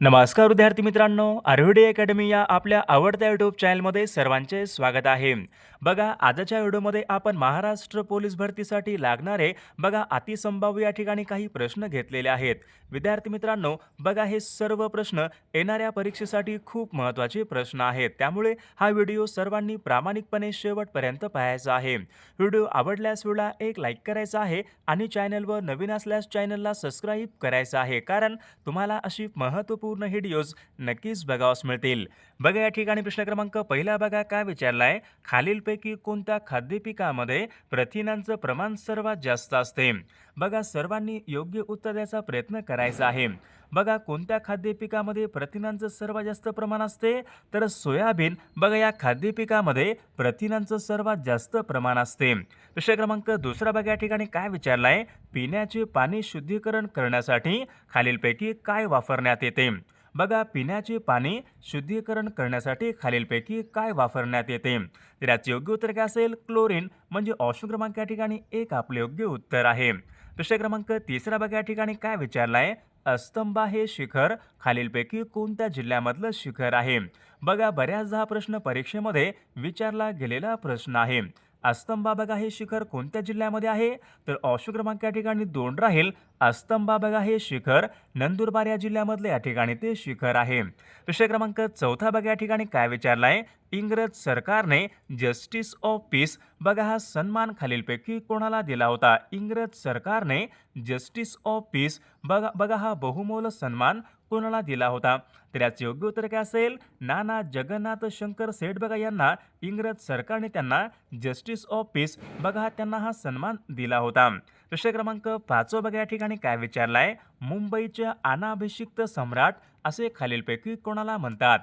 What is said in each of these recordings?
नमस्कार विद्यार्थी मित्रांनो आरोडी अकॅडमी या आपल्या आवडत्या यूट्यूब चॅनलमध्ये सर्वांचे स्वागत आहे. बघा आजच्या व्हिडिओमध्ये आपण महाराष्ट्र पोलीस भरतीसाठी लागणारे बघा अतिसंभाव्य या ठिकाणी काही प्रश्न घेतलेले आहेत. विद्यार्थी मित्रांनो बघा हे सर्व प्रश्न येणाऱ्या परीक्षेसाठी खूप महत्त्वाचे प्रश्न आहेत. त्यामुळे हा व्हिडिओ सर्वांनी प्रामाणिकपणे शेवटपर्यंत पाहायचा आहे. व्हिडिओ आवडल्यास व्हिडिओला एक लाईक करायचा आहे आणि चॅनलवर नवीन असल्यास चॅनलला सबस्क्राईब करायचं आहे. कारण तुम्हाला अशी महत्त्वपूर्ण पूर्ण व्हिडिओज नक्कीच बघावास मिळतील. बघा या ठिकाणी प्रश्न क्रमांक पहिला बघा काय विचारलाय? खालीलपैकी कोणत्या खाद्यपिकामध्ये प्रथिनांचं प्रमाण सर्वात जास्त असते? बघा सर्वांनी योग्य उत्तर द्यायचा प्रयत्न करायचा आहे. बघा कोणत्या खाद्यपिकामध्ये प्रथिनांचं सर्वात जास्त प्रमाण असते? तर सोयाबीन बघा या खाद्यपिकामध्ये प्रथिनांचं सर्वात जास्त प्रमाण असते. प्रश्न क्रमांक दुसरा बघा या ठिकाणी काय विचारलाय? पिण्याचे पाणी शुद्धीकरण करण्यासाठी खालीलपैकी काय वापरण्यात येते? बघा पिण्याचे पाणी शुद्धीकरण करण्यासाठी खालीलपैकी काय वापरण्यात येते? तर याचे योग्य उत्तर काय असेल? क्लोरीन म्हणजे ऑप्शन क्रमांक या ठिकाणी एक आपले योग्य उत्तर आहे. प्रश्न क्रमांक तिसरा बघा या ठिकाणी काय विचारलाय? अस्तंबा हे शिखर खालीलपैकी कोणत्या जिल्ह्यामधलं शिखर आहे? बघा बऱ्याचदा हा प्रश्न परीक्षेमध्ये विचारला गेलेला प्रश्न आहे. अस्तंबा बघा हे शिखर कोणत्या जिल्ह्यामध्ये आहे? तर ऑप्शन क्रमांक या ठिकाणी दोन राहील. अस्तंबा बघा हे शिखर नंदुरबार या जिल्ह्यामधले या ठिकाणी ते शिखर आहे. विषय क्रमांक चौथा बघा या ठिकाणी काय विचारलाय? इंग्रज सरकारने जस्टिस ऑफ पीस बघा हा सन्मान खालीलपैकी कोणाला दिला होता? इंग्रज सरकारने जस्टिस ऑफ पीस बघा बघा हा बहुमोल सन्मान कोणाला दिला होता? तर याचे योग्य उत्तर काय असेल? नाना जगन्नाथ शंकर सेठ बघा यांना इंग्रज सरकारने त्यांना जस्टिस ऑफ पीस बघा हा त्यांना हा सन्मान दिला होता. प्रश्न क्रमांक पाचवा बघा या ठिकाणी काय विचारलाय? मुंबईच्या अनाभिषिक्त सम्राट असे खालीलपैकी कोणाला म्हणतात?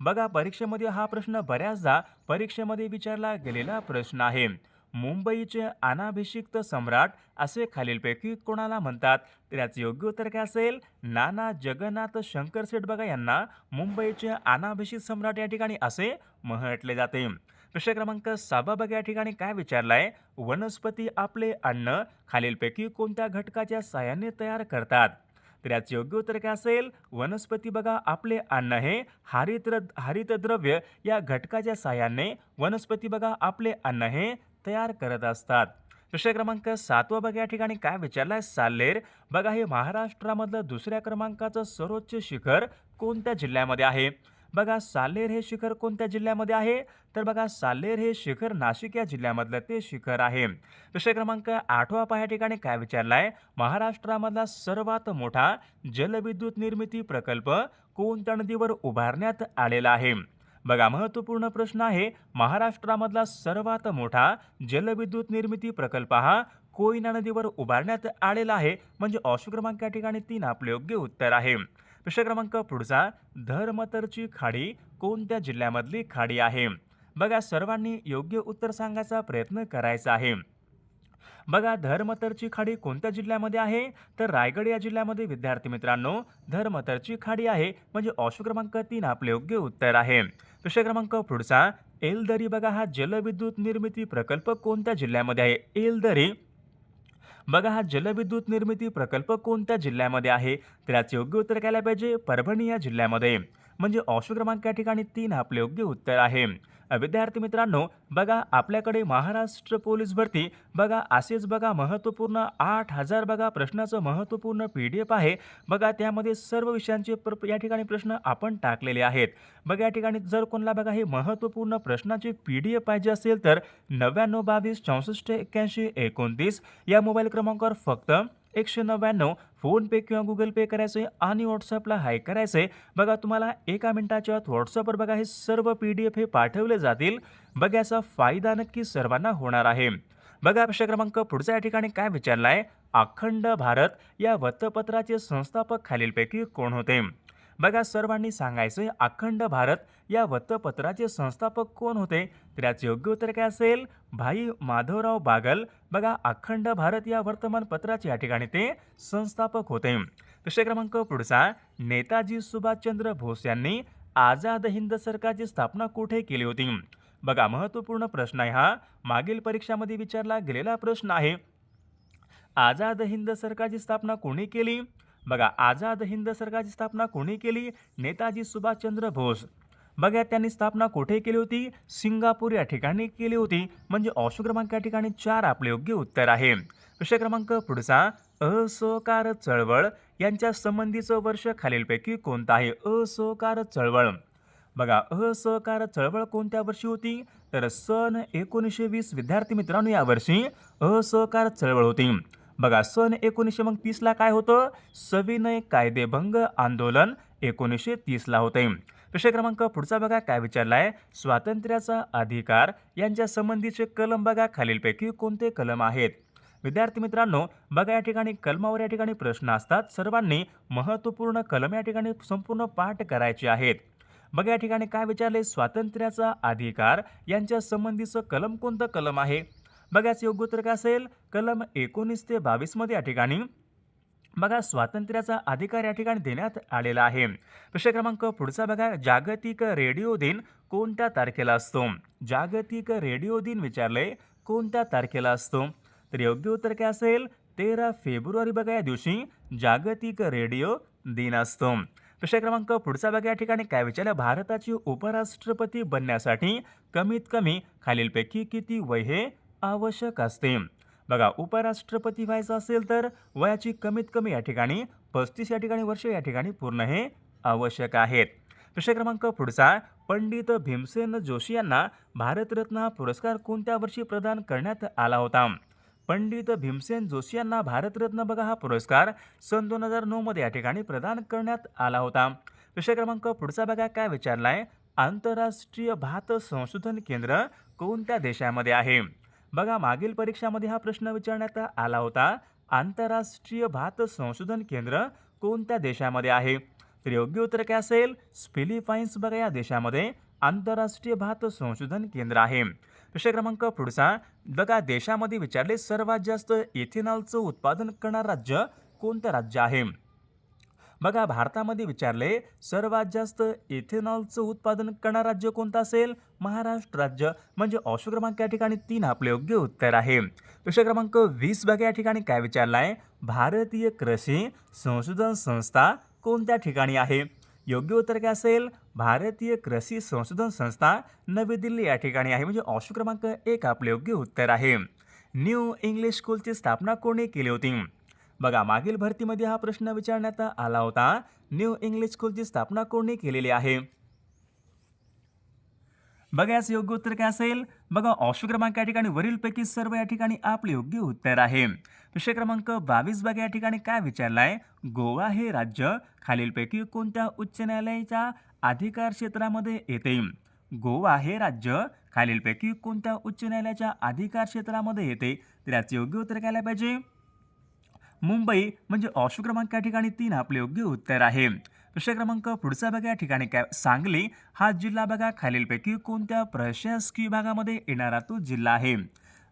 बघा परीक्षेमध्ये हा प्रश्न बऱ्याचदा परीक्षेमध्ये विचारला गेलेला प्रश्न आहे. मुंबईचे अनाभिषिक्त सम्राट असे खालीलपैकी कोणाला म्हणतात? तर याचं योग्य उत्तर काय असेल? नाना जगन्नाथ शंकर सेठ बघा यांना मुंबईचे अनाभिषिक्त सम्राट या ठिकाणी असे म्हटले जाते. प्रश्न क्रमांक सहावा बघा या ठिकाणी काय विचारलाय? वनस्पती आपले अन्न खालीलपैकी कोणत्या घटकाच्या साहाय्याने तयार करतात? तर याचे योग्य उत्तर काय असेल वनस्पती बघा आपले अन्न हे हरित हरितद्रव्य या घटकाच्या साहाय्याने वनस्पती बघा आपले अन्न हे तयार करत असतात. प्रश्न क्रमांक सातवा बघा या ठिकाणी काय विचारलाय? साल्लेर. बघा हे महाराष्ट्रामधलं दुसऱ्या क्रमांकाचं सर्वोच्च शिखर कोणत्या जिल्ह्यामध्ये आहे? बघा साल्हेर हे शिखर कोणत्या जिल्ह्यामध्ये आहे? तर बघा साल्लेर हे शिखर नाशिक या जिल्ह्यामधलं ते शिखर आहे. विषय क्रमांक आठवा पहा या ठिकाणी काय विचारलाय? महाराष्ट्रामधला सर्वात मोठा जलविद्युत निर्मिती प्रकल्प कोणत्या नदीवर उभारण्यात आलेला आहे? बघा महत्त्वपूर्ण प्रश्न आहे महाराष्ट्रामधला सर्वात मोठा जलविद्युत निर्मिती प्रकल्प हा कोयना नदीवर उभारण्यात आलेला आहे. म्हणजे ऑप्शन क्रमांक या ठिकाणी तीन आपले योग्य उत्तर आहे. प्रश्न क्रमांक पुढचा धर्मतरची खाडी कोणत्या जिल्ह्यामधली खाडी आहे? बघा सर्वांनी योग्य उत्तर सांगायचा प्रयत्न करायचा आहे. बघा धर्मतरची खाडी कोणत्या जिल्ह्यामध्ये आहे? तर रायगड या जिल्ह्यामध्ये विद्यार्थी मित्रांनो धर्मतरची खाडी आहे म्हणजे ऑप्शन क्रमांक तीन आपले योग्य उत्तर आहे. प्रश्न क्रमांक पुढचा एलदरी बघा हा जलविद्युत निर्मिती प्रकल्प कोणत्या जिल्ह्यामध्ये आहे? एलदरी बघा हा जलविद्युत निर्मिती प्रकल्प कोणत्या जिल्ह्यामध्ये आहे? त्याचे योग्य उत्तर काय पाहिजे परभणी या जिल्ह्यामध्ये. म्हणजे ऑप्शन क्रमांक या ठिकाणी तीन आपले योग्य उत्तर आहे. विद्यार्थी मित्रांनो बघा आपल्याकडे महाराष्ट्र पोलीस भरती बघा असेच बघा महत्त्वपूर्ण आठ हजार बघा प्रश्नाचं महत्त्वपूर्ण पी डी एफ आहे. बघा त्यामध्ये सर्व विषयांचे प्र या ठिकाणी प्रश्न आपण टाकलेले आहेत. बघा या ठिकाणी जर कोणाला बघा हे महत्त्वपूर्ण प्रश्नाचे पी डी एफ पाहिजे असेल तर नव्याण्णव बावीस चौसष्ट एक्क्याऐंशी एकोणतीस या मोबाईल क्रमांकावर फक्त एकशे नव्याण्णव फोनपे किंवा गुगल पे करायचं आहे आणि व्हॉट्सअपला हाय करायचं आहे बघा तुम्हाला एका मिनिटाच्या आत व्हॉट्सअपवर बघा हे सर्व पी डी एफ हे पाठवले जातील. बघा याचा फायदा नक्की सर्वांना होणार आहे. बघा प्रश्न क्रमांक पुढच्या या ठिकाणी काय विचारला आहे अखंड भारत या वृत्तपत्राचे संस्थापक खालीलपैकी कोण होते? बघा सर्वांनी सांगायचं आहे अखंड भारत या वृत्तपत्राचे संस्थापक कोण होते? तर याचे योग्य उत्तर काय असेल? भाई माधवराव बागल. बघा अखंड भारत या वर्तमानपत्राचे या ठिकाणी ते संस्थापक होते. दुसरे क्रमांक पुढचा नेताजी सुभाषचंद्र बोस यांनी आझाद हिंद सरकारची स्थापना कुठे केली होती? बघा महत्त्वपूर्ण प्रश्न आहे हा. मागील परीक्षामध्ये विचारला गेलेला प्रश्न आहे आझाद हिंद सरकारची स्थापना कोणी केली? बघा आझाद हिंद सरकारची स्थापना कोणी केली? नेताजी सुभाषचंद्र बोस. बघा त्यांनी स्थापना कुठे केली होती? सिंगापूर या ठिकाणी केली होती. म्हणजे ऑप्शन क्रमांक या ठिकाणी चार आपले योग्य उत्तर आहे. विषय क्रमांक पुढचा असहकार चळवळ यांच्या संबंधीचं वर्ष खालीलपैकी कोणतं आहे? असहकार चळवळ. बघा असहकार चळवळ कोणत्या वर्षी होती? तर सन एकोणीसशे वीस विद्यार्थी मित्रांनो यावर्षी असहकार चळवळ होती. बघा सन एकोणीसशे मग तीसला काय होतं? सविनय कायदेभंग आंदोलन एकोणीसशे तीसला होते विषय क्रमांक पुढचा बघा काय विचारलाय? स्वातंत्र्याचा अधिकार यांच्या संबंधीचे कलम बघा खालीलपैकी कोणते कलम आहेत? विद्यार्थी मित्रांनो बघा या ठिकाणी कलमावर या ठिकाणी प्रश्न असतात. सर्वांनी महत्त्वपूर्ण कलम या ठिकाणी संपूर्ण पाठ करायचे आहेत. बघा या ठिकाणी काय विचारले स्वातंत्र्याचा अधिकार यांच्या संबंधीचं कलम कोणतं कलम आहे? बघाच योग्य उत्तर काय असेल? कलम एकोणीस ते बावीसमध्ये या ठिकाणी बघा स्वातंत्र्याचा अधिकार या ठिकाणी देण्यात आलेला आहे. प्रश्न क्रमांक पुढचा बघा. जागतिक रेडिओ दिन कोणत्या तारखेला असतो? जागतिक रेडिओ दिन विचारले कोणत्या तारखेला असतो? तर योग्य उत्तर काय असेल? तेरा फेब्रुवारी बघा या दिवशी जागतिक रेडिओ दिन असतो. प्रश्न क्रमांक पुढचा बघा या ठिकाणी काय विचारलं? भारताची उपराष्ट्रपती बनण्यासाठी कमीत कमी खालीलपैकी किती वय हे? आवश्यक असते. बघा उपराष्ट्रपती व्हायचं असेल तर वयाची कमीत कमी या ठिकाणी पस्तीस या ठिकाणी वर्ष या ठिकाणी पूर्ण हे आवश्यक आहेत. प्रश्न क्रमांक पुढचा पंडित भीमसेन जोशी यांना भारतरत्न हा पुरस्कार कोणत्या वर्षी प्रदान करण्यात आला होता? पंडित भीमसेन जोशी यांना भारतरत्न बघा हा पुरस्कार सन दोन हजार नऊमध्ये या ठिकाणी प्रदान करण्यात आला होता. विषय क्रमांक पुढचा बघा काय विचारलाय? आंतरराष्ट्रीय भात संशोधन केंद्र कोणत्या देशामध्ये आहे? बघा मागील परीक्षामध्ये हा प्रश्न विचारण्यात आला होता. आंतरराष्ट्रीय भात संशोधन केंद्र कोणत्या देशामध्ये आहे? तर योग्य उत्तर काय असेल? फिलिपाईन्स बघा या देशामध्ये आंतरराष्ट्रीय भात संशोधन केंद्र आहे. प्रश्न क्रमांक पुढचा. बघा देशामध्ये विचारले सर्वात जास्त इथेनॉलचं उत्पादन करणारं राज्य कोणतं राज्य आहे? बघा भारतामध्ये विचारले सर्वात जास्त इथेनॉलचं उत्पादन करणारं राज्य कोणतं असेल? महाराष्ट्र राज्य. म्हणजे ऑप्शन क्रमांक या ठिकाणी तीन आपले योग्य उत्तर आहे. प्रश्न क्रमांक वीस बघा या ठिकाणी काय विचारलाय? भारतीय कृषी संशोधन संस्था कोणत्या ठिकाणी आहे? योग्य उत्तर काय असेल? भारतीय कृषी संशोधन संस्था नवी दिल्ली या ठिकाणी आहे. म्हणजे ऑप्शन क्रमांक एक आपले योग्य उत्तर आहे. न्यू इंग्लिश स्कूलची स्थापना कोणी केली होती? बघा मागील भरतीमध्ये हा प्रश्न विचारण्यात आला होता. न्यू इंग्लिश स्कूलची स्थापना कोणी केलेली आहे? बघा याचं योग्य उत्तर काय असेल? बघा ऑप्शन क्रमांक या ठिकाणी वरीलपैकी सर्व या ठिकाणी आपले योग्य उत्तर आहे. विषय क्रमांक बावीस बघा या ठिकाणी काय विचारलाय? गोवा हे राज्य खालीलपैकी कोणत्या उच्च न्यायालयाच्या अधिकार क्षेत्रामध्ये येते? गोवा हे राज्य खालीलपैकी कोणत्या उच्च न्यायालयाच्या अधिकार क्षेत्रामध्ये येते? तर याचे योग्य उत्तर काय पाहिजे? मुंबई म्हणजे ऑप्शन क्रमांक या ठिकाणी तीन आपले योग्य उत्तर आहे. विषय क्रमांक पुढचा बघा या ठिकाणी काय सांगली हा जिल्हा बघा. खालीलपैकी कोणत्या प्रशासकीय विभागामध्ये येणारा तो जिल्हा आहे?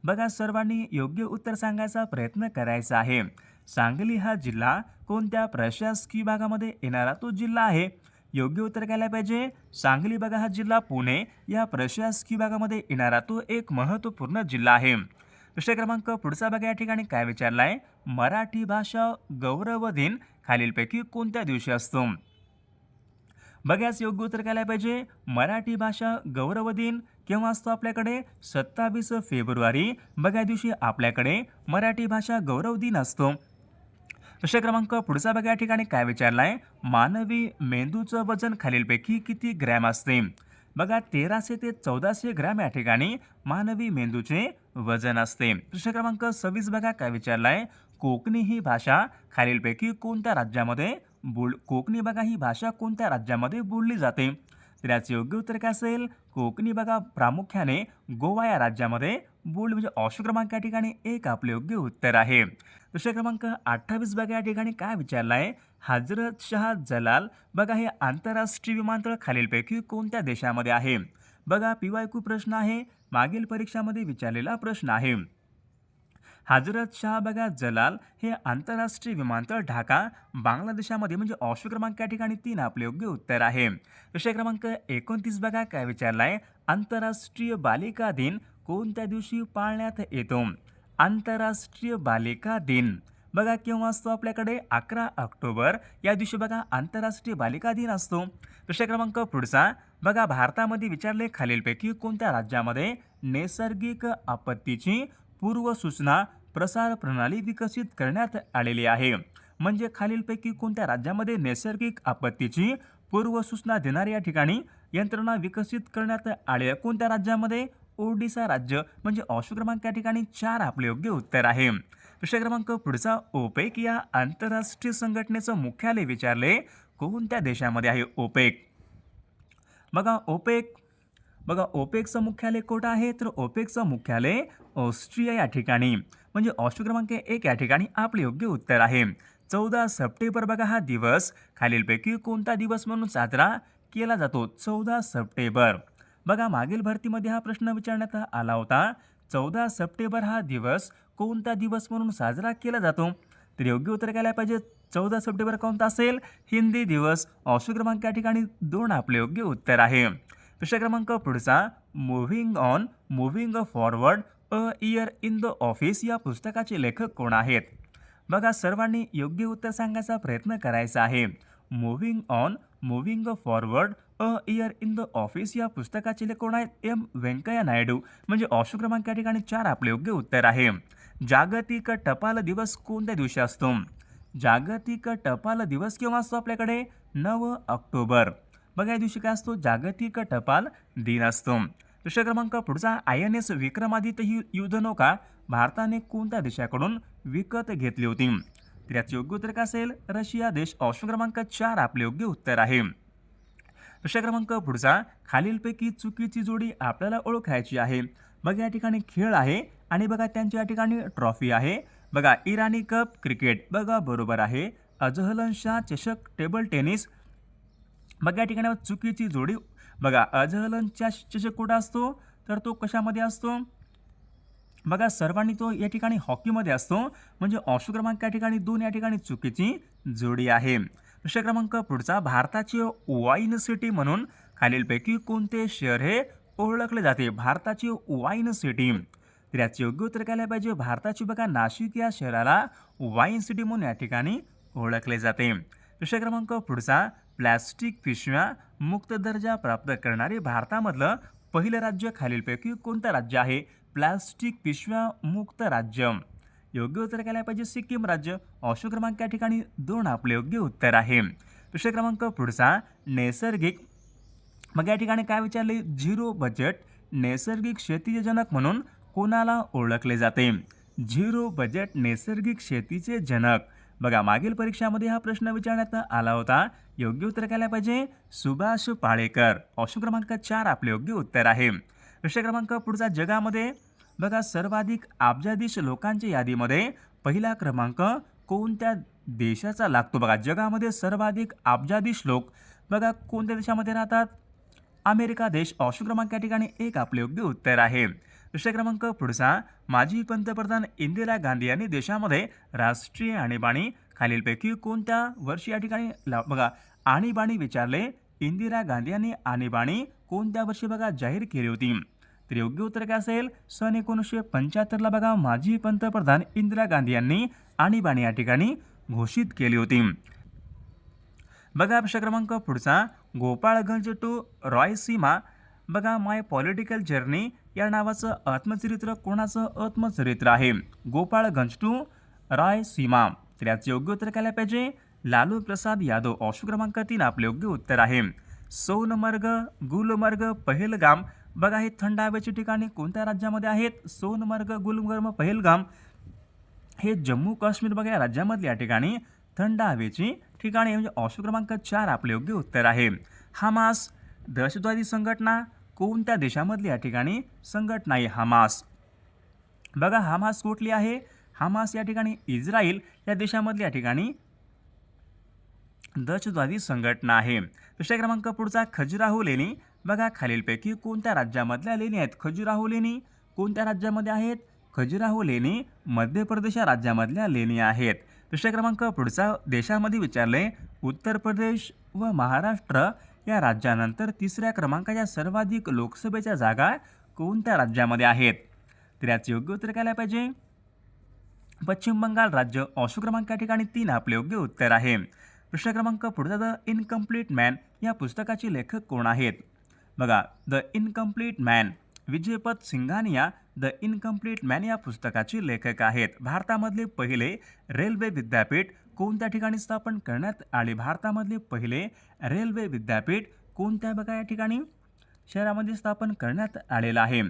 बघा सर्वांनी योग्य उत्तर सांगायचा प्रयत्न करायचा आहे. सांगली हा जिल्हा कोणत्या प्रशासकीय भागामध्ये येणारा तो जिल्हा आहे? योग्य उत्तर घ्यायला पाहिजे? सांगली बघा हा जिल्हा पुणे या प्रशासकीय भागामध्ये येणारा तो एक महत्त्वपूर्ण जिल्हा आहे. प्रश्न क्रमांक पुढचा बघा या ठिकाणी काय विचारलाय? मराठी भाषा गौरव दिन खालीलपैकी कोणत्या दिवशी असतो? बघाच योग्य उत्तर काय पाहिजे? मराठी भाषा गौरव दिन केव्हा असतो आपल्याकडे? सत्तावीस फेब्रुवारी. बघ्या दिवशी आपल्याकडे मराठी भाषा गौरव दिन असतो. प्रश्न क्रमांक पुढचा बघा या ठिकाणी काय विचारलाय? मानवी मेंदूचं वजन खालीलपैकी किती ग्रॅम असते? बघा तेराशे ते चौदाशे ग्रॅम या ठिकाणी मानवी मेंदूचे वजन असते. प्रश्न क्रमांक सव्वीस बघा काय विचारलाय? कोकणी ही भाषा खालीलपैकी कोणत्या राज्यामध्ये बोल कोकणी बघा ही भाषा कोणत्या राज्यामध्ये बोलली जाते? तर याचं योग्य उत्तर काय असेल? कोकणी बघा प्रामुख्याने गोवा या राज्यामध्ये बोल म्हणजे ऑप्शन क्रमांक या ठिकाणी एक आपले योग्य उत्तर आहे. प्रश्न क्रमांक अठ्ठावीस बघा या ठिकाणी काय विचारला आहे हजरत शाह जलाल बघा हे आंतरराष्ट्रीय विमानतळ खालीलपैकी कोणत्या देशामध्ये आहे? बघा पी वाय प्रश्न आहे. मागील परीक्षामध्ये विचारलेला प्रश्न आहे. हजरत शाह बघा जलाल हे आंतरराष्ट्रीय विमानतळ ढाका बांगलादेशामध्ये म्हणजे ऑप्शन क्रमांक या ठिकाणी तीन आपले योग्य उत्तर आहे. विषय क्रमांक एकोणतीस बघा काय विचारलाय? आंतरराष्ट्रीय बालिका दिन कोणत्या दिवशी पाळण्यात येतो? आंतरराष्ट्रीय बालिका दिन. बघा केव्हा असतो आपल्याकडे? अकरा ऑक्टोबर. या दिवशी बघा आंतरराष्ट्रीय बालिका दिन असतो. प्रश्न क्रमांक पुढचा. बघा भारतामध्ये विचारले खालीलपैकी कोणत्या राज्यामध्ये नैसर्गिक आपत्तीची पूर्वसूचना प्रसार प्रणाली विकसित करण्यात आलेली आहे? म्हणजे खालीलपैकी कोणत्या राज्यामध्ये नैसर्गिक आपत्तीची पूर्वसूचना देणाऱ्या या ठिकाणी यंत्रणा विकसित करण्यात आली आहे कोणत्या राज्यामध्ये? ओडिसा राज्य म्हणजे ऑप्शन क्रमांक या ठिकाणी चार आपले योग्य उत्तर आहे. प्रश्न क्रमांक पुढचा ओपेक या आंतरराष्ट्रीय संघटनेचं मुख्यालय विचारले कोणत्या देशामध्ये आहे ओपेक? बघा ओपेक. बघा ओपेकचं मुख्यालय कुठं आहे? तर ओपेकचं मुख्यालय ऑस्ट्रिया या ठिकाणी. म्हणजे ऑप्शन क्रमांक एक या ठिकाणी आपले योग्य उत्तर आहे. चौदा सप्टेंबर बघा हा दिवस. खालीलपैकी कोणता दिवस म्हणून साजरा केला जातो? चौदा सप्टेंबर. बघा मागील भरतीमध्ये हा प्रश्न विचारण्यात आला होता. चौदा सप्टेंबर हा दिवस कोणता दिवस म्हणून साजरा केला जातो? तर योग्य उत्तर काय पाहिजे चौदा सप्टेंबर कोणता असेल? हिंदी दिवस. ऑप्शन क्रमांक या ठिकाणी दोन आपले योग्य उत्तर आहे. प्रश्न क्रमांक पुढचा. Moving on moving forward a year in the office या पुस्तकाचे लेखक कोण आहेत? बघा सर्वांनी योग्य उत्तर सांगायचा प्रयत्न करायचा आहे. Moving on moving forward a year in the office या पुस्तकाचे लेखक कोण आहेत? एम व्यंकय्या नायडू. म्हणजे ऑप्शन क्रमांक या ठिकाणी चार आपले योग्य उत्तर आहे. जागतिक टपाल दिवस कोणत्या दिवशी असतो? जागतिक टपाल दिवस केव्हा असतो आपल्याकडे? नऊ ऑक्टोबर. बघा या दिवशी काय असतो? जागतिक टपाल दिन असतो. प्रश्न क्रमांक पुढचा आय एन एस विक्रमादित्य ही युद्धनौका भारताने कोणत्या देशाकडून विकत घेतली होती? तर याचे योग्य उत्तर काय असेल? रशिया देश. ऑप्शन क्रमांक चार आपले योग्य उत्तर आहे. प्रश्न क्रमांक पुढचा खालीलपैकी चुकीची जोडी आपल्याला ओळखायची आहे. बघा या ठिकाणी खेळ आहे आणि बघा त्यांच्या या ठिकाणी ट्रॉफी आहे. बघा इराणी कप क्रिकेट बघा बरोबर आहे. अजहलन शाह चषक टेबल टेनिस. बघा या ठिकाणी चुकीची जोडी. बघा अजहलनच्या चषक कुठं असतो? तर तो कशामध्ये असतो? बघा सर्वांनी तो या ठिकाणी हॉकीमध्ये असतो. म्हणजे ऑप्शन क्रमांक या ठिकाणी दोन या ठिकाणी चुकीची जोडी आहे. प्रश्न क्रमांक पुढचा भारताची वाईन सिटी म्हणून खालीलपैकी कोणते शहर हे ओळखले जाते? भारताची वाईन सिटी तर योग्य उत्तर काय पाहिजे? भारताची बघा नाशिक या शहराला वाईन सिटी म्हणून या ठिकाणी ओळखले जाते. प्रश्न क्रमांक पुढचा प्लॅस्टिक पिशव्या मुक्त दर्जा प्राप्त करणारे भारतामधलं पहिलं राज्य खालीलपैकी कोणतं राज्य आहे? प्लॅस्टिक पिशव्या मुक्त राज्य. योग्य उत्तर काय पाहिजे? सिक्कीम राज्य. ऑप्शन क्रमांक या ठिकाणी दोन आपले योग्य उत्तर आहे. प्रश्न क्रमांक पुढचा नैसर्गिक. मग या ठिकाणी काय विचारले? झिरो बजेट नैसर्गिक शेतीचे जनक म्हणून कोणाला ओळखले जाते? झिरो बजेट नैसर्गिक शेतीचे जनक. बघा मागील परीक्षामध्ये हा प्रश्न विचारण्यात आला होता. योग्य उत्तर काय पाहिजे सुभाष पाळेकर. ऑप्शन क्रमांक चार आपले योग्य उत्तर आहे. प्रश्न क्रमांक पुढचा जगामध्ये. बघा सर्वाधिक अब्जाधीश लोकांच्या यादीमध्ये पहिला क्रमांक कोणत्या देशाचा लागतो? बघा जगामध्ये सर्वाधिक अब्जाधीश लोक बघा कोणत्या देशामध्ये राहतात? अमेरिका देश. ऑप्शन क्रमांक या ठिकाणी एक आपले योग्य उत्तर आहे. प्रश्न क्रमांक पुढचा माजी पंतप्रधान इंदिरा गांधी यांनी देशामध्ये राष्ट्रीय आणीबाणी खालीलपैकी कोणत्या वर्षी या ठिकाणी ला बघा आणीबाणी विचारले इंदिरा गांधी यांनी आणीबाणी कोणत्या वर्षी बघा जाहीर केली होती? तर योग्य उत्तर काय असेल? सन एकोणीसशे पंच्याहत्तरला बघा माजी पंतप्रधान इंदिरा गांधी यांनी आणीबाणी या ठिकाणी घोषित केली होती. बघा प्रश्न क्रमांक पुढचा गोपाळगंज टू रॉयसीमा बघा माय पॉलिटिकल जर्नी या नावाचं आत्मचरित्र कोणाचं आत्मचरित्र आहे? गोपाळ घंजटू राय सीमा. तर याचं योग्य उत्तर काय पाहिजे? लालू प्रसाद यादव ऑप्शन क्रमांक तीन आपले योग्य उत्तर आहे. सोनमर्ग गुलमर्ग पहेलगाम. बघा हे थंड हवेची ठिकाणे कोणत्या राज्यामध्ये आहेत? सोनमर्ग गुलमर्ग पहिलगाम. हे जम्मू काश्मीर बघा या राज्यामधल्या ठिकाणी थंड हवेची ठिकाणी म्हणजे ऑप्शन क्रमांक चार आपले योग्य उत्तर आहे. हमास दहशतवादी संघटना कोणत्या देशामधली या ठिकाणी संघटना आहे हमास? बघा हमास कुठली आहे? हमास या ठिकाणी इस्रायल या देशामधली या ठिकाणी दहशतवादी संघटना आहे. दुसऱ्या क्रमांक पुढचा खजुराहो लेणी. बघा खालीलपैकी कोणत्या राज्यामधल्या लेणी आहेत? खजुराहो लेणी. कोणत्या राज्यामध्ये आहेत? खजुराहो लेणी मध्य प्रदेश या राज्यामधल्या लेणी आहेत. विषय क्रमांक पुढचा देशामध्ये विचारले उत्तर प्रदेश व महाराष्ट्र या राज्यानंतर तिसऱ्या क्रमांकाच्या सर्वाधिक लोकसभेच्या जागा कोणत्या राज्यामध्ये आहेत? तर याचं योग्य उत्तर काय पाहिजे? पश्चिम बंगाल राज्य ऑप्शन क्रमांक या ठिकाणी तीन आपले योग्य उत्तर आहे. प्रश्न क्रमांक पुढचा द इनकम्प्लीट मॅन या पुस्तकाचे लेखक कोण आहेत? बघा the incomplete man Vijaypat Singhania the incomplete man या पुस्तकाचे लेखक आहेत. भारतामधले पहिले रेल्वे विद्यापीठ कोणत्या ठिकाणी स्थापन करण्यात आले? भारतामधले पहिले रेल्वे विद्यापीठ कोणत्या बघा या ठिकाणी? शहरामध्ये स्थापन करण्यात आलेलं आहे.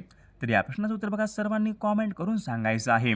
तर या प्रश्नाचं उत्तर बघा. सर्वांनी कॉमेंट करून सांगायचं आहे.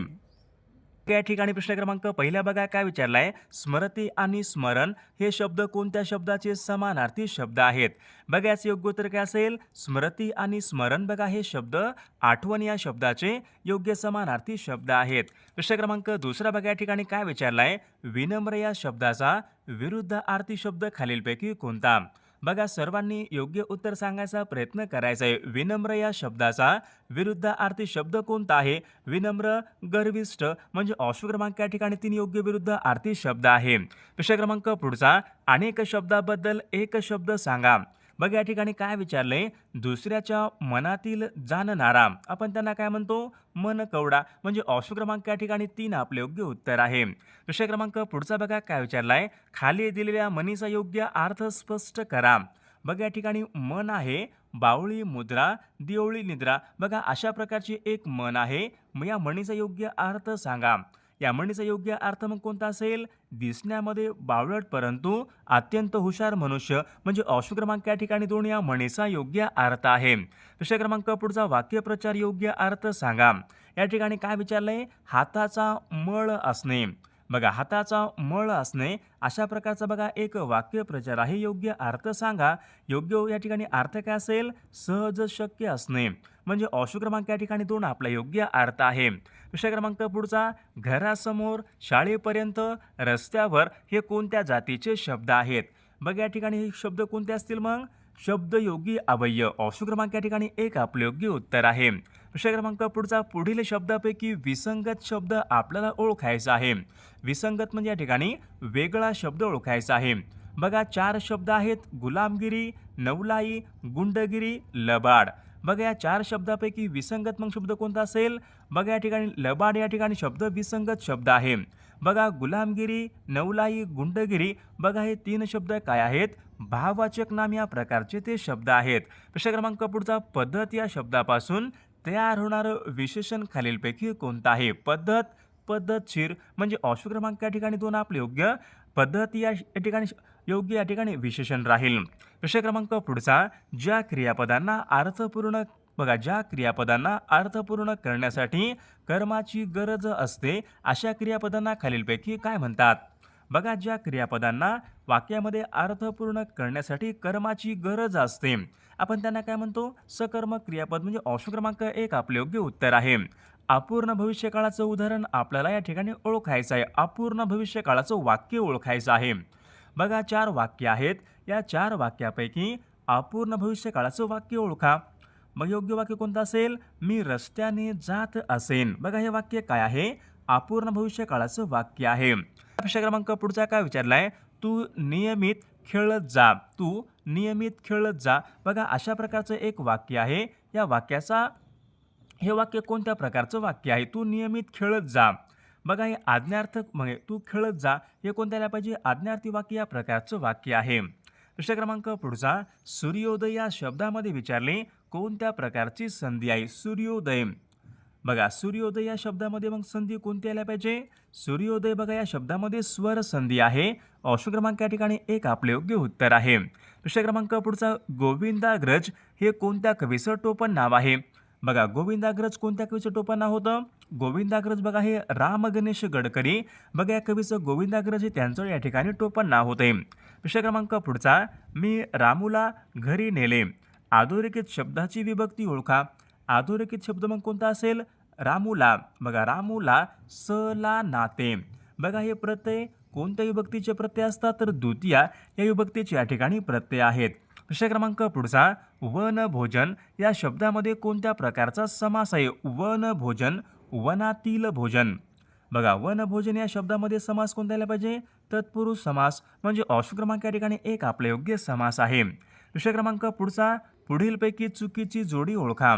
या ठिकाणी प्रश्न क्रमांक पहिल्या बघा काय विचारला आहे स्मरती आणि स्मरण हे शब्द कोणत्या शब्दाचे समानार्थी शब्द आहेत? बघा याचे योग्य उत्तर काय असेल? स्मरती आणि स्मरण बघा हे शब्द आठवण या शब्दाचे योग्य समानार्थी शब्द आहेत. प्रश्न क्रमांक दुसरा बघा या ठिकाणी काय विचारला आहे विनम्र या शब्दाचा विरुद्ध आरती शब्द खालीलपैकी कोणता? बघा सर्वांनी योग्य उत्तर सांगायचा प्रयत्न करायचा आहे. विनम्र या शब्दाचा विरुद्ध आरती शब्द कोणता आहे? विनम्र गर्विष्ठ म्हणजे ऑप्शन क्रमांक या ठिकाणी तीन योग्य विरुद्ध आरती शब्द आहे. विषय क्रमांक पुढचा अनेक शब्दाबद्दल एक शब्द सांगा. बघ या ठिकाणी काय विचारलंय? दुसऱ्याच्या मनातील जाणणारा आपण त्यांना काय म्हणतो? मन कवडा. म्हणजे ऑप्शन क्रमांक या ठिकाणी तीन आपले योग्य उत्तर आहे. विषय क्रमांक पुढचा बघा काय विचारलाय? खाली दिलेल्या मनीचा योग्य अर्थ स्पष्ट करा. बघ या ठिकाणी मन आहे बावळी मुद्रा दिवळी निद्रा. बघा अशा प्रकारची एक मन आहे. या म्हणीचा योग्य अर्थ सांगा. या म्हणीचा योग्य अर्थ मग कोणता असेल? दिसण्यामध्ये बावळट परंतु अत्यंत हुशार मनुष्य म्हणजे ऑप्शन क्रमांक या ठिकाणी दोन या म्हणीचा योग्य अर्थ आहे. विषय क्रमांक पुढचा वाक्यप्रचार योग्य अर्थ सांगा. या ठिकाणी काय विचारलंय? हाताचा मळ असणे. बघा हाताचा मळ असणे अशा प्रकारचा बघा एक वाक्यप्रचार आहे. योग्य अर्थ सांगा. योग्य या ठिकाणी अर्थ काय असेल? सहज शक्य असणे. म्हणजे अशुक्रमांक क्रमांक या ठिकाणी दोन आपला योग्य अर्थ आहे. विषय क्रमांक पुढचा घरासमोर शाळेपर्यंत रस्त्यावर हे कोणत्या जातीचे शब्द आहेत? बघ या ठिकाणी हे शब्द कोणते असतील मग? शब्दयोगी अवयय ऑप्शन क्रमांक या ठिकाणी एक आपलं योग्य उत्तर आहे. विषय क्रमांक पुढचा पुढील शब्दापैकी विसंगत शब्द आपल्याला ओळखायचा आहे. विसंगत म्हणजे या ठिकाणी वेगळा शब्द ओळखायचा आहे. बघा चार शब्द आहेत. गुलामगिरी नवलाई गुंडगिरी लबाड. बघा या चार शब्दापैकी विसंगत मग शब्द कोणता असेल? बघा या ठिकाणी लबाड या ठिकाणी शब्द विसंगत शब्द आहे. बघा गुलामगिरी नवलाई गुंडगिरी बघा हे तीन शब्द काय आहेत? भाववाचक नाम या प्रकारचे ते शब्द आहेत. प्रश्न क्रमांक पुढचा पद्धत या शब्दापासून तयार होणारं विशेषण खालीलपैकी कोणतं आहे? पद्धत पद्धतशीर म्हणजे ऑप्शन क्रमांक या ठिकाणी दोन आपले योग्य. पद्धत या या ठिकाणी योग्य या ठिकाणी विशेषण राहील. विषय क्रमांक पुढचा ज्या क्रियापदांना अर्थपूर्ण बघा ज्या क्रियापदांना अर्थपूर्ण करण्यासाठी कर्माची गरज असते अशा क्रियापदांना खालीलपैकी काय म्हणतात? बघा ज्या क्रियापदांना वाक्यामध्ये अर्थपूर्ण करण्यासाठी कर्माची गरज असते आपण त्यांना काय म्हणतो? सकर्म क्रियापद म्हणजे ऑप्शन क्रमांक एक आपले योग्य उत्तर आहे. अपूर्ण भविष्यकाळाचं उदाहरण आपल्याला या ठिकाणी ओळखायचं आहे. अपूर्ण भविष्यकाळाचं वाक्य ओळखायचं आहे. बघा चार वाक्य आहेत. या चार वाक्यापैकी अपूर्ण भविष्यकाळाचं वाक्य ओळखा. मग योग्य वाक्य कोणतं असेल? मी रस्त्याने जात असेन. बघा हे वाक्य काय आहे? अपूर्ण भविष्यकाळाचं वाक्य आहे. प्रश्न क्रमांक पुढचा काय विचारलाय? तू नियमित खेळत जा. तू नियमित खेळत जा. बघा अशा प्रकारचं एक वाक्य आहे. या वाक्याचा हे वाक्य कोणत्या प्रकारचं वाक्य आहे? तू नियमित खेळत जा. बघा हे आज्ञार्थक म्हणजे तू खेळत जा हे कोणत्या पाहिजे आज्ञार्थी वाक्य या प्रकारचं वाक्य आहे. प्रश्न क्रमांक पुढचा सूर्योदय या शब्दामध्ये विचारले कोणत्या प्रकारची संधी आहे? सूर्योदय. बघा सूर्योदय या शब्दामध्ये मग संधी कोणती आल्या पाहिजे? सूर्योदय बघा या शब्दामध्ये स्वर संधी आहे. ऑप्शन क्रमांक या ठिकाणी एक आपले योग्य उत्तर आहे. प्रश्न क्रमांक पुढचा गोविंदाग्रज हे कोणत्या कवीचं टोपण नाव आहे? बघा गोविंदाग्रज कोणत्या कवीचं टोपण होतं? गोविंदाग्रज बघा हे राम गणेश गडकरी. बघा या कवीचं गोविंदाग्रज हे त्यांचं या ठिकाणी टोपण नाव होते. विषय क्रमांक पुढचा मी रामूला घरी नेले. अधोरेखित शब्दाची विभक्ती ओळखा. अधोरेखित शब्द मग कोणता असेल? रामूला. बघा रामूला सला नाते. बघा हे प्रत्यय कोणत्या विभक्तीचे प्रत्यय असतात? तर द्वितीया या विभक्तीचे या ठिकाणी प्रत्यय आहेत. विषय क्रमांक पुढचा वन भोजन या शब्दामध्ये कोणत्या प्रकारचा समास आहे? वन भोजन वनातील भोजन बघा वन भोजन या शब्दामध्ये समास कोणता आला पाहिजे? तत्पुरुष समास म्हणजे ऑप्शन क्रमांक या ठिकाणी एक आपला योग्य समास आहे. विषय क्रमांक पुढचा पुढीलपैकी चुकीची जोडी ओळखा.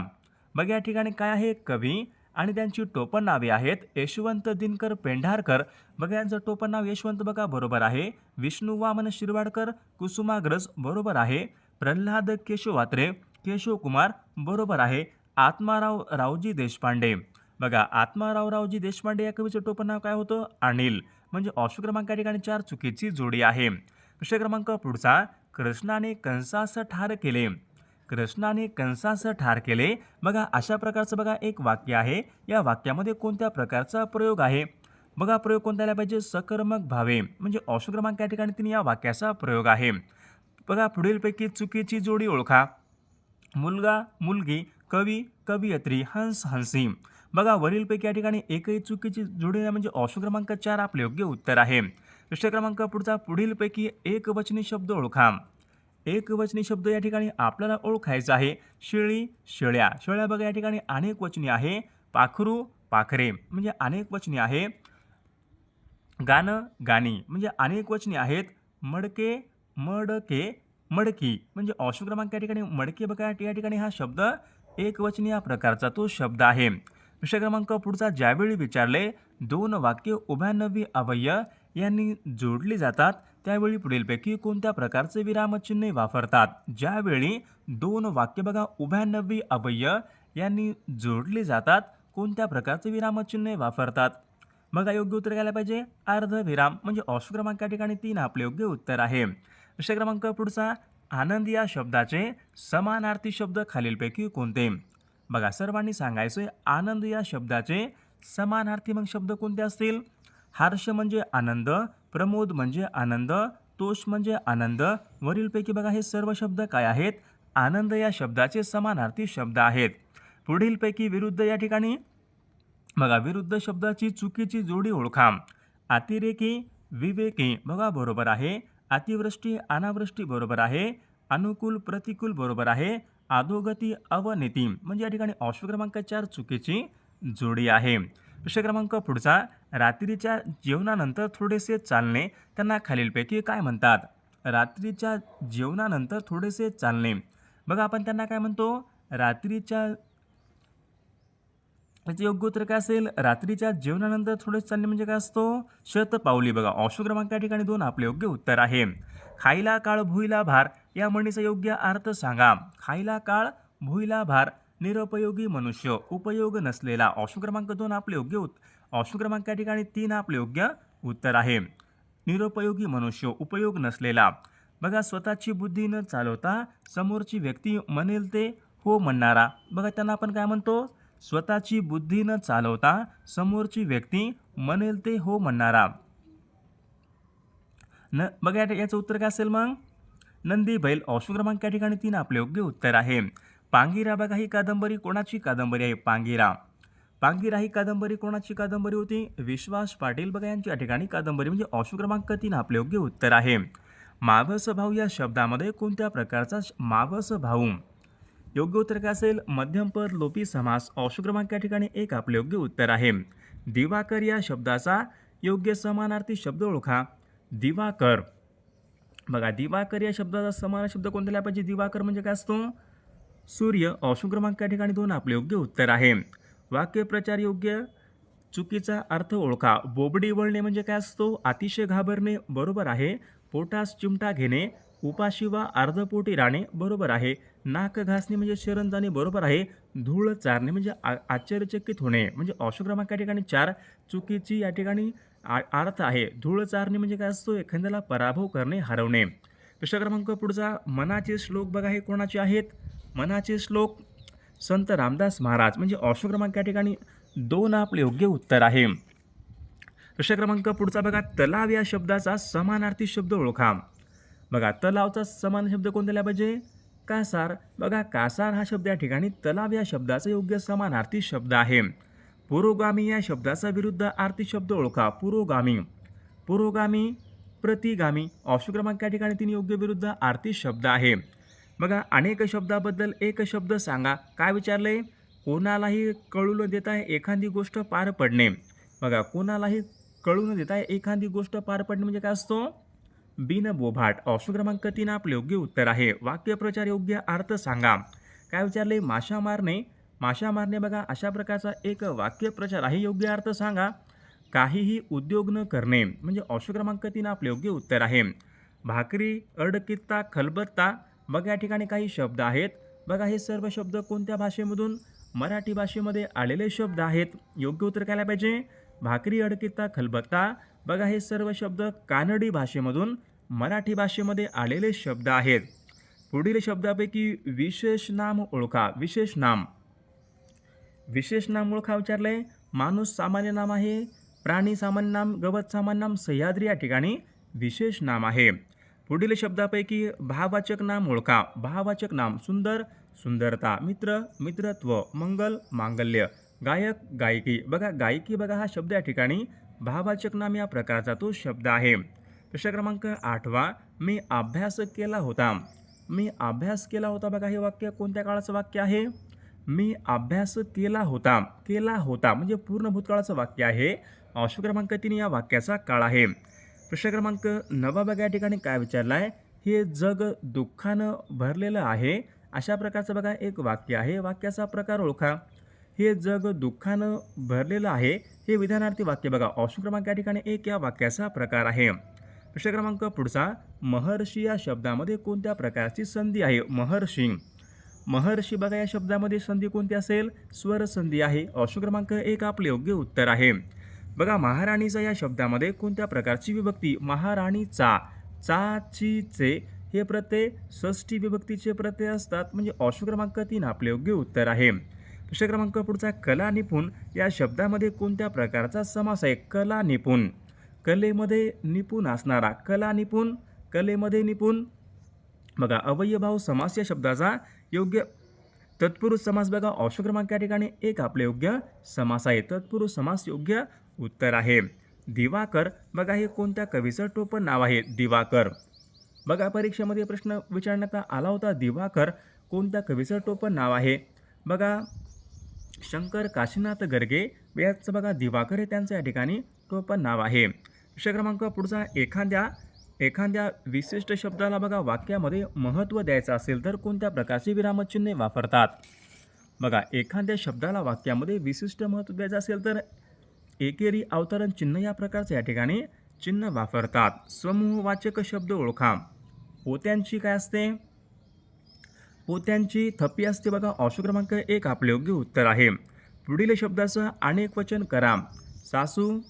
बघा या ठिकाणी काय आहे? कवी आणि त्यांची टोपण नावे आहेत यशवंत दिनकर पेंढारकर. बघा यांचं टोपण नाव यशवंत बघा बरोबर आहे. विष्णू वामन शिरवाडकर कुसुमाग्रज बरोबर आहे. प्रल्हाद केशवात्रे केशव कुमार बरोबर आहे. आत्माराव रावजी देशपांडे. बघा आत्माराव रावजी देशपांडे या कवीचं टोपण नाव काय होतं? अनिल. म्हणजे ऑप्शन क्रमांक या ठिकाणी चार चुकीची जोडी आहे. प्रश्न क्रमांक पुढचा. कृष्णाने कंसास ठार केले. कृष्णाने कंसासह ठार केले. बघा अशा प्रकारचं बघा एक वाक्य आहे. या वाक्यामध्ये कोणत्या प्रकारचा प्रयोग आहे? बघा प्रयोग कोणता आला पाहिजे? सकर्मक भावे. म्हणजे अशुक्रमांक या ठिकाणी तिने या वाक्याचा प्रयोग आहे. बघा पुढीलपैकी चुकीची जोडी ओळखा. मुलगा मुलगी कवी कवयित्री हंस हंसी. बघा वरीलपैकी या ठिकाणी एकही चुकीची जोडी म्हणजे अशुक्रमांक क्रमांक चार आपले योग्य उत्तर आहे. प्रश्न क्रमांक पुढचा पुढीलपैकी एकवचनी शब्द ओळखा. एकवचनी शब्द या ठिकाणी आपल्याला ओळखायचा आहे. शेळी शेळ्या. शेळ्या बघा या ठिकाणी अनेक वचनी आहे. पाखरू पाखरे म्हणजे अनेक वचनी आहे. गाणं गाणी म्हणजे अनेक वचने आहेत. मडके मडके मडकी म्हणजे ऑप्शन क्रमांक या ठिकाणी मडके बघा या ठिकाणी हा शब्द एकवचनी या प्रकारचा तो शब्द आहे. विषय क्रमांक पुढचा ज्यावेळी विचारले दोन वाक्य उभ्यानवी अवय यांनी जोडली जातात. त्यावेळी पुढीलपैकी कोणत्या प्रकारचे विरामचिन्हे वापरतात? ज्यावेळी दोन वाक्य बघा उभ्यानवी अवयय यांनी जोडले जातात कोणत्या प्रकारचे विरामचिन्हे वापरतात? बघा योग्य उत्तर घ्यायला पाहिजे. अर्धविराम म्हणजे ऑप्शन क्रमांक या ठिकाणी तीन आपले योग्य उत्तर आहे. विषय क्रमांक पुढचा आनंद या शब्दाचे समानार्थी शब्द खालीलपैकी कोणते? बघा सर्वांनी सांगायचं आनंद या शब्दाचे समानार्थी मग शब्द कोणते असतील? हर्ष म्हणजे आनंद प्रमोद म्हणजे आनंद तोष म्हणजे आनंद. वरीलपैकी बघा हे सर्व शब्द काय आहेत? आनंद या शब्दाचे समानार्थी शब्द आहेत. पुढीलपैकी विरुद्ध या ठिकाणी बघा विरुद्ध शब्दाची चुकीची जोडी ओळखा अतिरेकी विवेकी बघा बरोबर आहे. अतिवृष्टी अनावृष्टी बरोबर आहे. अनुकूल प्रतिकूल बरोबर आहे. अधोगती अवनीती म्हणजे या ठिकाणी ऑप्शन क्रमांक चार चुकीची जोडी आहे. विषय क्रमांक पुढचा रात्रीच्या जेवणानंतर थोडेसे चालणे त्यांना खालीलपैकी काय म्हणतात? रात्रीच्या जेवणानंतर थोडेसे चालणे. बघा आपण त्यांना काय म्हणतो? रात्रीच्या त्याचे योग्य उत्तर काय असेल? रात्रीच्या जेवणानंतर थोडेसे चालणे म्हणजे काय असतो? शतपावली बघा ऑप्शन क्रमांक या ठिकाणी दोन आपले योग्य उत्तर आहे. खायला काळ भुईला भार या म्हणीचा योग्य अर्थ सांगा. खायला काळ भुईला भार निरुपयोगी मनुष्य उपयोग नसलेला. ऑप्शन क्रमांक दोन आपले योग्य उत्तर ऑप्शन क्रमांक या ठिकाणी तीन आपले योग्य उत्तर आहे. निरुपयोगी मनुष्य उपयोग नसलेला. बघा स्वतःची बुद्धी न चालवता समोरची व्यक्ती म्हणेल ते हो म्हणणारा. बघा त्यांना आपण काय म्हणतो? स्वतःची बुद्धी न चालवता समोरची व्यक्ती म्हणेल ते हो म्हणणारा. न बघा याचं उत्तर काय असेल मग? नंदी बैल ऑप्शन क्रमांक या ठिकाणी तीन आपले योग्य उत्तर आहे. पांगिरा बघा ही कादंबरी कोणाची कादंबरी आहे? पांगिरा. पांगीरा ही कादंबरी कोणाची कादंबरी होती? विश्वास पाटील बघा यांची या ठिकाणी कादंबरी म्हणजे ऑप्शन क्रमांक तीन आपले योग्य उत्तर आहे. मावस भाऊ या शब्दामध्ये कोणत्या प्रकारचा मावस भाऊ? योग्य उत्तर काय असेल? मध्यमपद लोपी समास ऑप्शन क्रमांक या ठिकाणी एक आपले योग्य उत्तर आहे. दिवाकर या शब्दाचा योग्य समानार्थी शब्द ओळखा. दिवाकर. बघा दिवाकर या शब्दाचा समान शब्द कोणता पाहिजे? दिवाकर म्हणजे काय असतो? सूर्य. ऑप्शन क्रमांक या ठिकाणी दोन आपले योग्य उत्तर आहे. वाक्यप्रचार योग्य चुकीचा अर्थ ओळखा. बोबडी वळणे म्हणजे काय असतो? अतिशय घाबरणे बरोबर आहे. पोटास चिमटा घेणे उपाशी वा अर्धपोटी राहणे बरोबर आहे. नाक घासणे म्हणजे शरण जाणे बरोबर आहे. धूळ चारणे म्हणजे आ- आश्चर्यचकित होणे म्हणजे ऑप्शन क्रमांक या ठिकाणी चार. चुकीची या ठिकाणी आ- अर्थ आहे. धूळ चारणे म्हणजे काय असतो? एखाद्याला पराभव करणे हरवणे. प्रश्न क्रमांक पुढचा. मनाचे श्लोक बघा हे कोणाचे आहेत? मनाचे श्लोक संत रामदास महाराज म्हणजे ऑप्शन क्रमांक या ठिकाणी दोन आपले योग्य उत्तर आहे. प्रश्न क्रमांक पुढचा बघा तलाव या शब्दाचा समानार्थी शब्द ओळखा. बघा तलावचा समान शब्द कोणता दिला पाहिजे? कासार. बघा कासार हा शब्द या ठिकाणी तलाव या शब्दाचा योग्य समानार्थी शब्द आहे. पुरोगामी या शब्दाचा विरुद्ध आर्थिक शब्द ओळखा. पुरोगामी. पुरोगामी प्रतिगामी. ऑप्शन क्रमांक या ठिकाणी तीन योग्य विरुद्ध आर्थिक शब्द आहे. बघा अनेक शब्दाबद्दल एक शब्द सांगा. काय विचारले? कोणालाही कळू न देता एखादी गोष्ट पार पडणे. बघा कोणालाही कळू न देता एखादी गोष्ट पार पडणे म्हणजे काय असतो? बिनबोभाट. ऑप्शन क्रमांक तीन आपले योग्य उत्तर आहे. वाक्यप्रचार योग्य अर्थ सांगा. काय विचारले? माशा मारणे. माशा मारणे बघा अशा प्रकारचा एक वाक्यप्रचार आहे. योग्य अर्थ सांगा. काहीही उद्योग न करणे म्हणजे ऑप्शन क्रमांक तीन आपले योग्य उत्तर आहे. भाकरी अडकित्ता खलबत्ता बघा या ठिकाणी काही शब्द आहेत. बघा हे सर्व शब्द कोणत्या भाषेमधून मराठी भाषेमध्ये आलेले शब्द आहेत? योग्य उत्तर काय पाहिजे? भाकरी अडकित्ता खलबत्ता. बघा हे सर्व शब्द कानडी भाषेमधून मराठी भाषेमध्ये आलेले शब्द आहेत. पुढील शब्दापैकी विशेष नाम ओळखा. विशेष नाम. विशेष नाम ओळखा विचारलंय. माणूस सामान्य नाम आहे. प्राणी सामान्य नाम गवत सामान्य नाम सह्याद्री या ठिकाणी विशेष नाम आहे. पुढील शब्दापैकी भाववाचक नाम ओळखा. भाववाचक नाम सुंदर सुंदरता मित्र मित्रत्व मंगल मांगल्य. गायक गायकी. बघा गायकी बघा हा शब्द या ठिकाणी. भाववाचक नाम या प्रकारचा तो शब्द आहे. प्रश्न क्रमांक आठवा. मी अभ्यास केला होता. मी अभ्यास केला होता बघा हे वाक्य कोणत्या काळाचं वाक्य आहे? मी अभ्यास केला होता. केला होता. म्हणजे पूर्ण भूतकाळाचं वाक्य आहे. ऑप्शन क्रमांक तीन या वाक्याचा काळ आहे. प्रश्न क्रमांक नवा बघा या ठिकाणी काय विचारला आहे हे जग दुःखानं भरलेलं आहे. अशा प्रकारचं बघा एक वाक्य आहे. वाक्याचा प्रकार ओळखा. हे जग दुःखानं भरलेलं आहे. हे विधानार्थी वाक्य बघा. ऑप्शन क्रमांक या ठिकाणी एक या वाक्याचा प्रकार आहे. प्रश्न क्रमांक पुढचा. महर्षी या शब्दामध्ये कोणत्या प्रकारची संधी आहे? महर्षी. महर्षी बघा या शब्दामध्ये संधी कोणती असेल? स्वर संधी आहे. ऑप्शन क्रमांक एक आपले योग्य उत्तर आहे. बघा महाराणीचा या शब्दामध्ये कोणत्या प्रकारची विभक्ती? महाराणीचा. चा ची चे हे प्रत्यय षष्ठी विभक्तीचे प्रत्यय असतात. म्हणजे ऑप्शन क्रमांक तीन आपले योग्य उत्तर आहे. प्रश्न क्रमांक पुढचा कला निपुण. या शब्दामध्ये कोणत्या प्रकारचा समास आहे? कला निपुण. कलेमध्ये निपुण असणारा कला निपुण कलेमध्ये निपुण. बघा अवयभाव समास या शब्दाचा योग्य तत्पुरुष समास बघा. ऑप्शन क्रमांक या ठिकाणी एक आपले योग्य समास आहे. तत्पुरुष समास योग्य उत्तर आहे. दिवाकर बघा हे कोणत्या कवीचं टोपण नाव आहे? दिवाकर. बघा परीक्षेमध्ये प्रश्न विचारण्यात आला होता. दिवाकर कोणत्या कवीचं टोपण नाव आहे? बघा शंकर काशीनाथ गर्गे याचं बघा दिवाकर हे त्यांचं या ठिकाणी टोपण नाव आहे. विषय क्रमांक पुढचा एखाद्या एखाद्या विशिष्ट शब्दाला बघा वाक्यामध्ये महत्त्व द्यायचं असेल तर कोणत्या प्रकारचे विरामचिन्हे वापरतात? बघा एखाद्या शब्दाला वाक्यामध्ये विशिष्ट महत्त्व द्यायचं असेल तर एकेरी अवतरण चिन्ह या प्रकारचे या ठिकाणी चिन्ह वापरतात. समूहवाचक शब्द ओळखा. पोत्यांची काय असते? पोत्यांची थप्पी असते बघा. ऑप्शन क्रमांक एक आपले योग्य उत्तर आहे. पुढील शब्दाचं अनेक वचन करा. सासू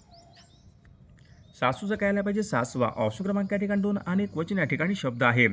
सासूचं काय आलं पाहिजे सासवा. ऑप्शन क्रमांक या ठिकाणी दोन अनेक वचन या ठिकाणी शब्द आहे.